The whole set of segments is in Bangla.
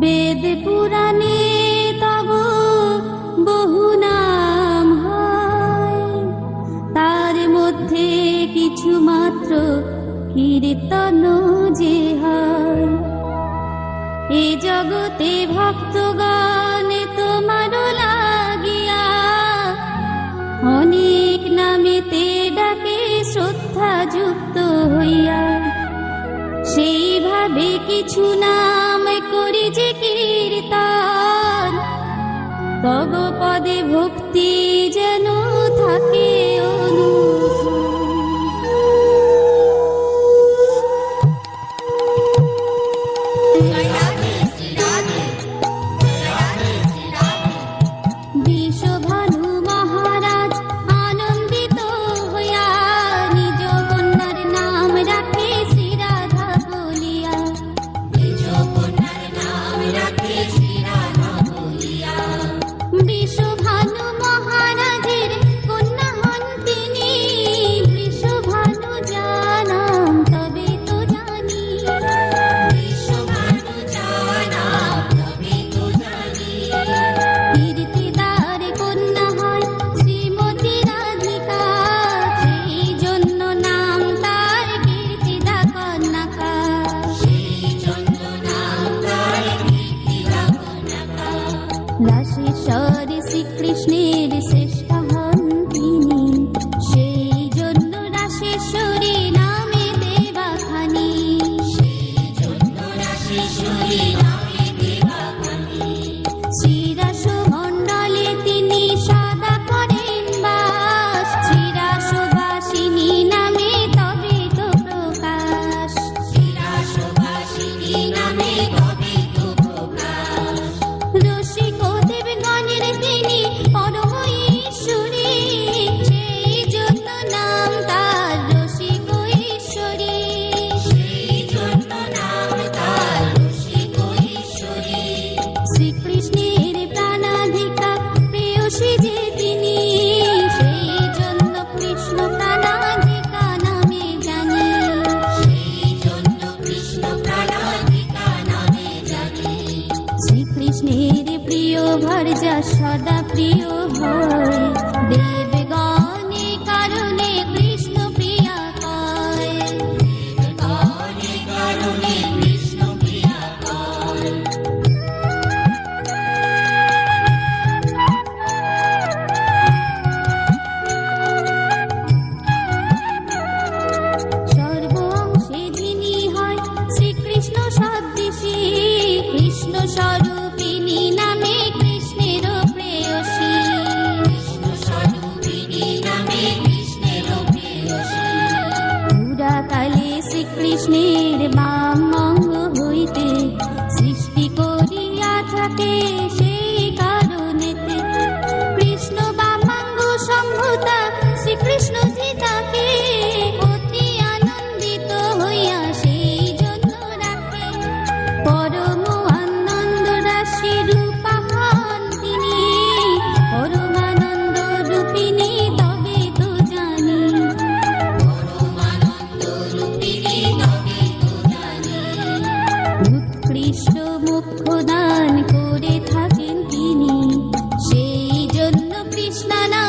বেদ পুরাণে তব বহু নাম হয়। তার মধ্যে কিছু মাত্র কীর্তন যে হয়। এ জগতে ভক্তগণে তোমার লাগিয়া অনেক নামেতে ডাকে শ্রদ্ধা যুক্ত হইয়া। সেইভাবে কিছু না করি যে কীর্তন। তব পদে ভক্তি যেন থাকে। Só dá pior, boy. បានមក na na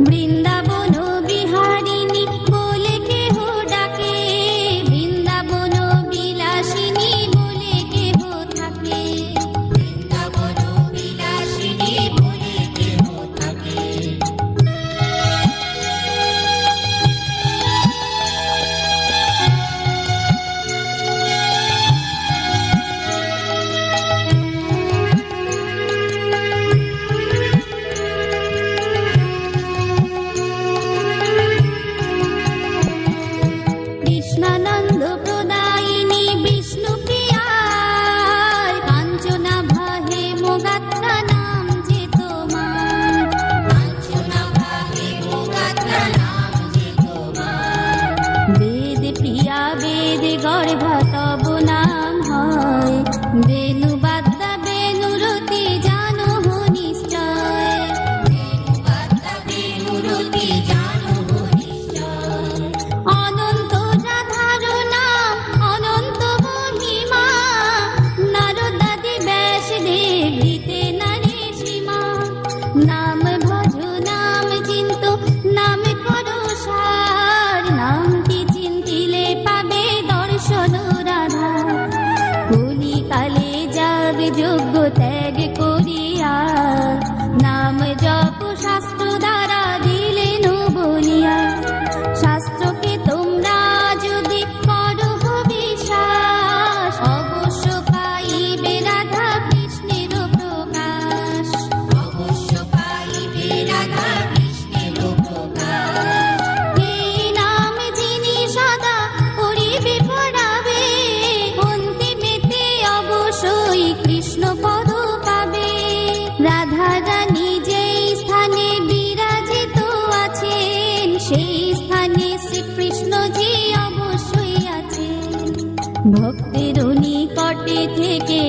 Vrindavan 啊 के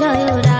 জয়